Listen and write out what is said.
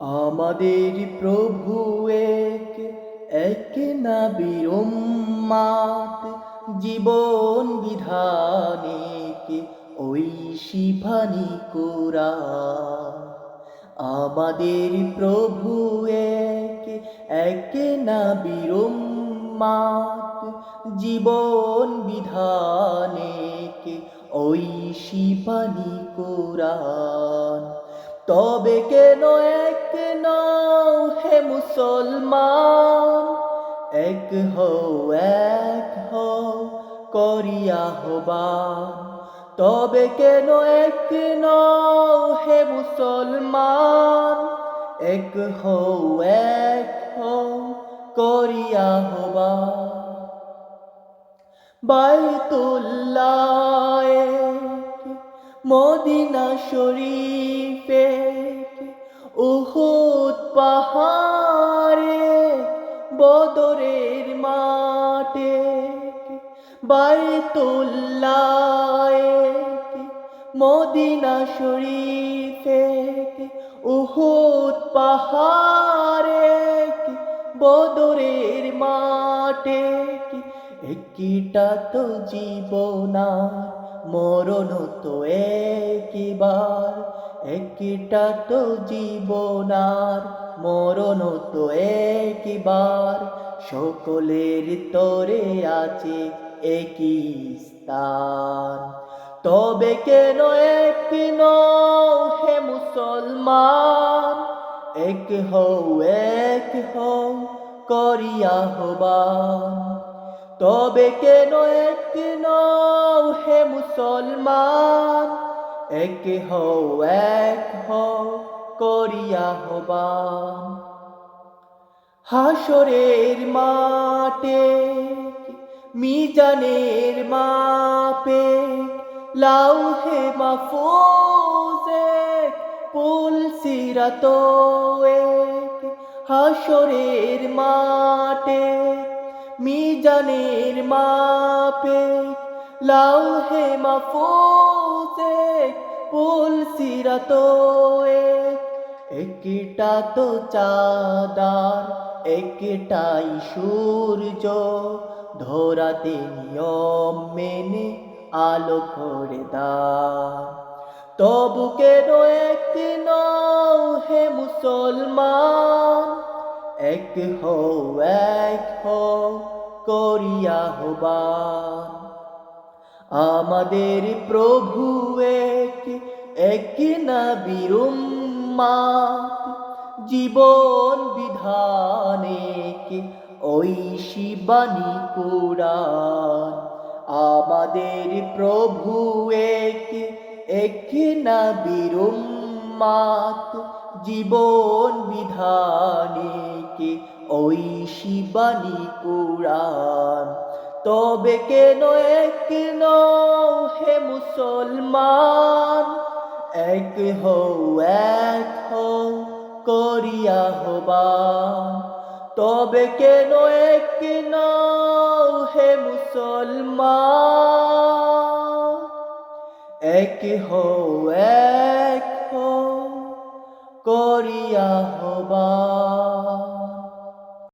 আমাদের প্রভু এক এক নাবির উম্মাত জীবন বিধানে কে ওই শিফানি কোরা আমাদের প্রভু এক এক নাবির উম্মাত জীবন বিধানে কে ওই শিফানি কোরআন। তবে কেন এক নও হে মুসলমান? এক হও এক হও করিয়া হবান তবে কেন এক নও হে মুসলমান? এক হও এক হও করিয়া হবান বাইতুল্লাহ মদিনা শরীফে উহুদ পাহাড়ে, বদরের মাঠে, বাইতুল্লাহ মদিনা শরীফে উহুদ পাহাড়ে, বদরের মাঠে একটা তো জীবনা মরণ তো একবার, একটা তো জীবনার মরণ তো একবার। সকলের তরে আছে একই স্থান। তবে কেন এক নও হে মুসলমান? এক হও এক হও করিয়া হবান তবে কেন এক নও হে মুসলমান, এক হও এক হও, করিয়া হবান হাসরের মাঠে, মিজানের মাপে লাউহে মাফুজে পুল সিরাত হাসরের মাঠে, মিজানের মাপে লাউহে মাফুজে পুল সিরাত এক একটা তো চাঁদার একটাই সূর্য। ধরাতে নিয়ম মেনে আলো করে দা তবু কেন এক নও হে মুসলমান? এক হও এক হও, করিয়া হবান আমাদের প্রভু এক এক নবীর উম্মাত জীবন বিধানেক ওই শিবানী কোরআন আমাদের প্রভু এক এক উম্মাত জীবন বিধানে ওই শিবানী কোরআন তবে কেন এক হে মুসলমান? এক হও এক হও করিয়া হবান। তবে কেন এক হে মুসলমান? এক হও এক হও করিয়া হবান।